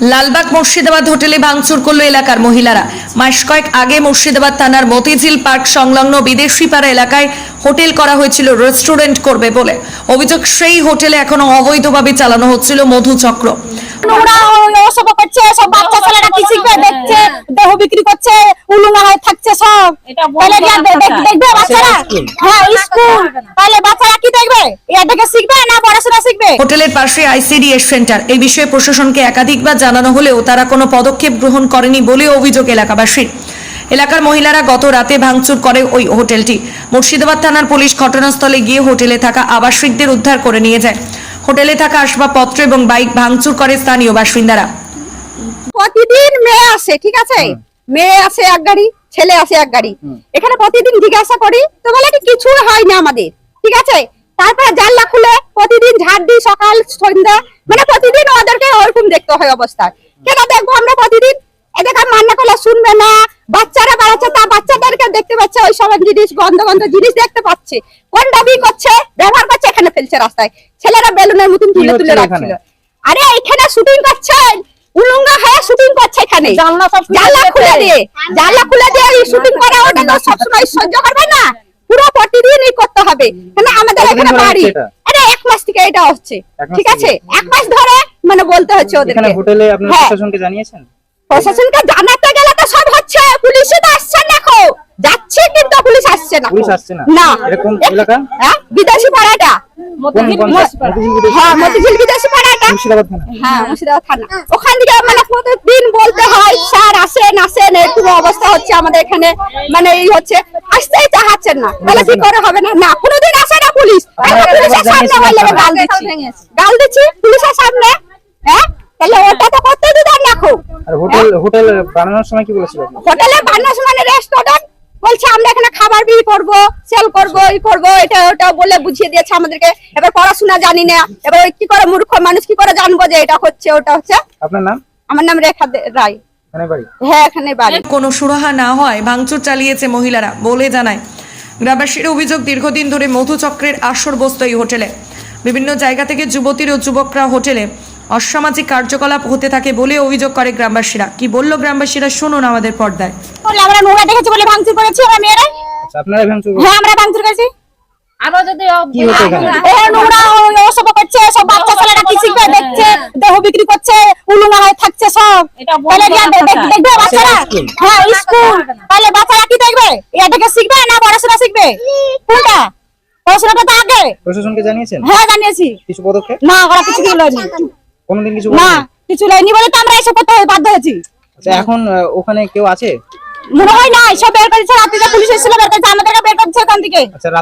লালবাগ মুর্শিদাবাদ হোটেলে ভাঙচুর করল এলাকার মহিলারা। মাস কয়েক আগে মুর্শিদাবাদ থানার মতিঝিল পার্ক সংলগ্ন বিদেশি পাড়া এলাকায় হোটেল করা হয়েছিল, রেস্টুরেন্ট করবে বলে। অভিযোগ, সেই হোটেলে এখনও অবৈধভাবে চালানো হচ্ছিল মধুচক্র। নোংরা ও- ওসব করছে সব বাচ্চা ছেলেরা কি শিখবে? দেখছে দেহ বিক্রি করছে উলুঙ্গা হয়ে থাকছে সব। তাহলে কি আর দে- রাখতে দেখ- দেখবে বাচ্চারা? হ্যাঁ স্কুল। তাহলে বাচ্চারা কি দেখবে? এটা দেখে শিখবে না পড়াশোনা শিখবে? হোটেলের পাশে আইসিডিএস সেন্টার। এই বিষয়ে প্রশাসনকে একাধিকবার জানানো হলেও তারা কোনো পদক্ষেপ গ্রহণ করেনি বলে অভিযোগ এলাকাবাসীর। এলাকার মহিলারা গত রাতে ভাঙচুর করে ওই হোটেলটি। মুর্শিদাবাদ থানার পুলিশ ঘটনাস্থলে গিয়ে হোটেলে থাকা আবাসিকদের উদ্ধার করে নিয়ে যায়। হোটেলে থাকা আসবাবপত্র এবং বাইক ভাঙচুর করে স্থানীয় বাসিন্দারা। প্রতিদিন মেয়ে আসে ঠিক আছে? মেয়ে আসে এক গাড়ি ছেলে আসে এক গাড়ি। এখানে প্রতিদিন জিজ্ঞাসা করি তো বলে কি কিছু হয় না আমাদের ঠিক আছে? তারপরে জানলা খুলে প্রতিদিন ঝাড় দিই সকাল সন্ধ্যা মানে প্রতিদিন ওদেরকে ওরকম দেখতে হয় অবস্থা। কেন দেখব আমরা প্রতিদিন? এদেরকে মান্না করলে শুনবে না বাচ্চারা বাড়াচ্ছে তা বাচ্চাদেরকে দেখতে পাচ্ছে ওই সব জিনিস গন্ধ গন্ধ জিনিস দেখতে পাচ্ছে। কোন দাবি করছে? ব্যবহার করছে এখানে ফেলছে রাস্তায়। ছেলেরা বেলুনের মতন তুলে তুলে রাখছিল? আরে এখানে শুটিং করছেন উলুঙ্গা হয়ে শুটিং করছে এখানে। জানলা সব জানলা খুলে দিয়ে জানলা খুলে দিয়ে শুটিং করা ওটা তো সবসময় সহ্য করবে না। পুরো প্রতিদিনই করতে হবে। কেন আমাদের এখানে বাড়ি? আরে এক মাস থেকে এটা হচ্ছে। ঠিক আছে? এক মাস ধরে মানে বলতে হচ্ছে এখানে হোটেলে আপনার হ্যাঁ। প্রশাসনকে জানিয়েছেন? প্রশাসনকে জানাতে গেলে তো সব হচ্ছে। পুলিশে তো আসছে না এখন যাচ্ছে কিন্তু পুলিশ আসছে না। পুলিশ আসছে না? না। এটা কোন এলাকা? হ্যাঁ? বিদেশি পাড়াটা। হ্যাঁ হ্যাঁ ওখান থেকে মানে প্রতিদিন বলতে হয় স্যার আসেন আসেন এরকম অবস্থা হচ্ছে আমাদের এখানে। মানে এই হচ্ছে আসতেই চাহাচ্ছেন না। তাহলে কি করে হবে না? না কোনোদিন আসে না পুলিশ। পুলিশের সামনে? গাল দিচ্ছি। গাল দিচ্ছি পুলিশের সামনে হ্যাঁ? তাহলে ওটা তো করতে দিতেন না খুব। আর হোটেল হোটেল বানানোর সময় কি বলেছিল হোটেলে বান্নাস মানে রেস্টুরেন্ট বলছে আমরা এখানে খাবার বিক্রি করব সেল করব ই করব এটা ওটা বলে বুঝিয়ে দিয়েছে আমাদেরকে। এবার পড়াশোনা জানি না। এবার কি করে মূর্খ মানুষ কি করে জানব যে এটা হচ্ছে ওটা হচ্ছে? আপনার নাম? আমার নাম রেখা রায়। হ্যাঁ এখানে বাড়ি। কোনো সুরাহা না হয় ভাঙচুর চালিয়েছে মহিলারা বলে জানায়। গ্রামবাসীর অভিযোগ দীর্ঘদিন ধরে মধুচক্রের আসর বসত এই হোটেলে। বিভিন্ন জায়গা থেকে যুবতীর ও যুবকরা হোটেলে অসামাজিক কার্যকলাপ হতে থাকে বলে অভিযোগ করে গ্রামবাসীরা। কি বলল গ্রামবাসীরা শুনুন আমাদের পর্দায়। বললে আমরা নোংরা দেখেছি বলে ভাঙচুর করেছি আমরা মেয়েরা? আচ্ছা আপনারা ভাঙচুর হ্যাঁ আমরা ভাঙচুর করেছি। আরও যদি নোংরা করছে সব বাচ্চা ছেলেরা কি শিখবে দেখছে দেহ বিক্রি করছে উলুঙ্গা হয়ে থাকছে সব। দেখবে বাচ্চারা হ্যাঁ স্কুল। তাহলে বাচ্চারা কি দেখবে? এটা দেখে শিখবে না পড়াশোনা শিখবে? কোনটা পড়াশোনাটা তো আগে। প্রশাসনকে জানিয়েছেন? হ্যাঁ জানিয়েছি। কিছু পদক্ষেপ? না ওরা কিছু কোনোদিন কিছু না কিছু লাইনি বলে তো আমরা এসে করতে বাধ্য হয়েছি। আচ্ছা এখন ওখানে কেউ আছে? মনে হয় না সব বের করেছে রাত্রিতে পুলিশ এসেছিল বের করেছে আমাদেরকে বের করেছে ওখান থেকে। আচ্ছা রাত